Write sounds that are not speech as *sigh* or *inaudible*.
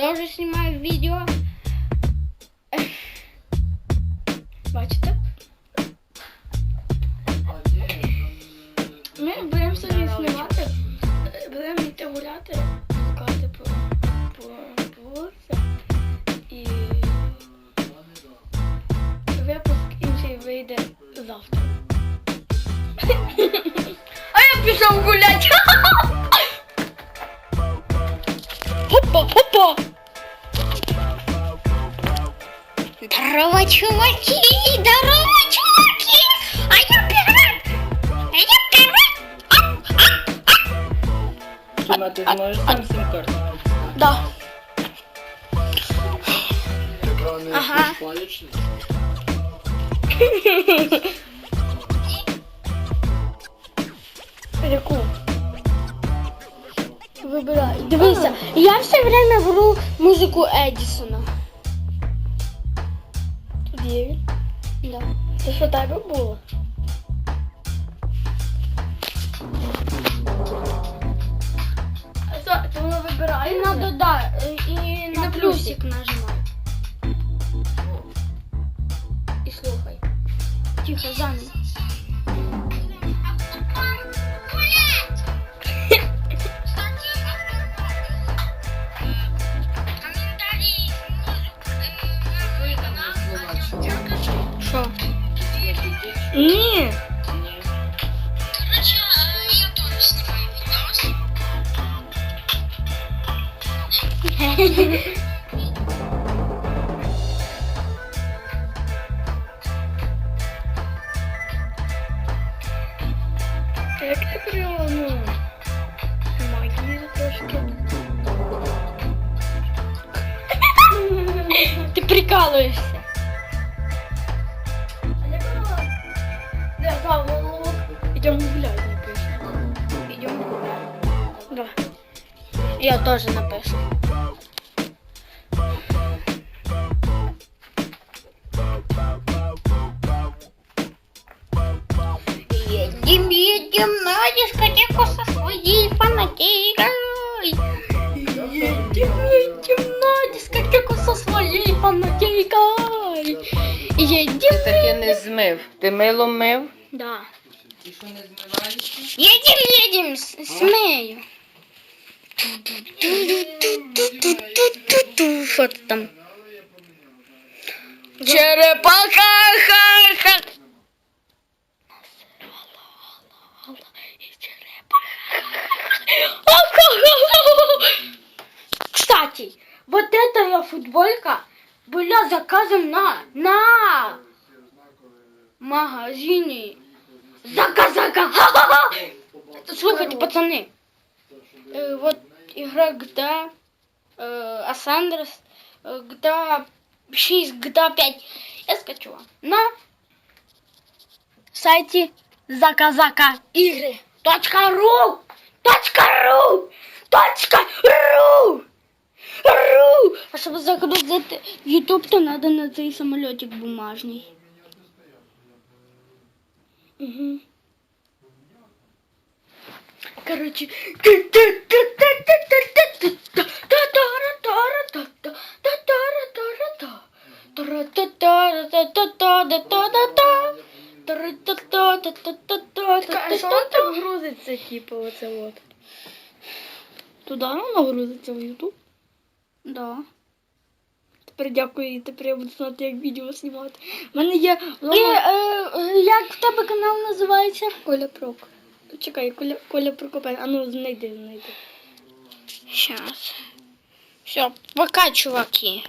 тоже снимаю видео. Бачите? Ми будемо сьогодні знімати, е, будемо йти гуляти, гуляти по, по, по вулиці. І випуск інший вийде завтра. А я пішов гуляти. *laughs* Хопа, хопа. Здорово, чуваки! Здорово, чуваки! А я пират! А я пират! Тіма, ти зможеш там сім-карту? Да. Екрани Ага. сплавічні. Яку? Вибирай. Дивися, я все время беру музику Едісона. Тут є він? Да. Це що тебе було? А що, ти воно вибирає? І надо, да, і, і на плюсик нажимай. І слухай. Тихо, заново. Ні. Як ти прямо, ну, магії трошки. Ти прикалуєшся. Да, Да, вот. Идем гулять, напишу. Идем гулять. Да. Я тоже напишу. Едем, едем на дискотеку со своей фанатикой. Едем, едем на дискотеку со своей фанатикой. Едем, не змив. Ти мило мив? Да. І що не змиваєшся? Едем, едем, с- смею. Ту-ду-ту-ту-ту-ту-ту. Що ти там? Черепаха, ха-ха. Кстати, вот эта футболька была заказом на, на магазине Зака-зака! Ха-ха-ха! Э, вот игра GTA, э, Асандрес, GTA 6, GTA 5. Я скачала на сайте заказака игры. Точка ру! Точка ру! Точка ру! Ру! А чтобы загрузить в YouTube, то надо на цей самолетик бумажный. Угу. Короче. А що он так грузиться, типу, оце от? Туди воно грузиться в YouTube? Да. Тепер дякую, і тепер я буду знати, як відео знімати. У мене є. І, е, як в тебе канал називається? Коля Прок. Чекай, Коля, Коля Прокопен. А ну знайди, знайди. Щас. Все, пока, чуваки.